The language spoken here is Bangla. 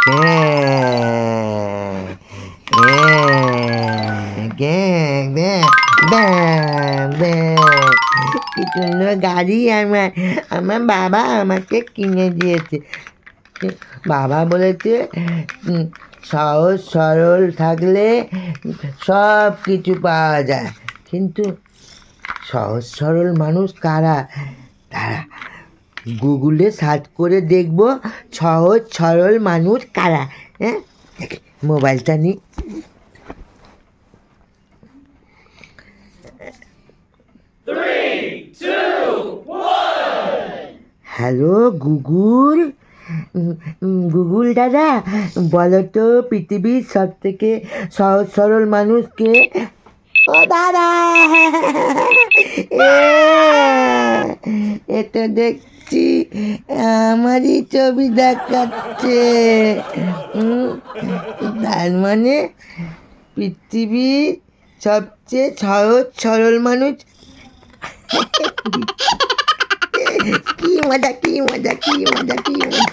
কি সুন্দর গাড়ি আমার আমার বাবা আমাকে কিনে দিয়েছে। বাবা বলেছে সহজ সরল থাকলে সব কিছু পাওয়া যায়। কিন্তু সহজ সরল মানুষ কারা? তারা গুগলে সার্চ করে দেখব সহজ, সরল মানুষ কারা হ্যাঁ? মোবাইলটা নিই হ্যালো, গুগল। গুগল দাদা, বলো তো পৃথিবীর সব থেকে সহজ, সরল মানুষকে ও দাদা। এটা তো দেখছি, আমারই ছবি দেখাচ্ছে। তার মানে পৃথিবীর সবচেয়ে সহজ, সরল মানুষ। কি মজা কি মজা কি মজা কি মজা।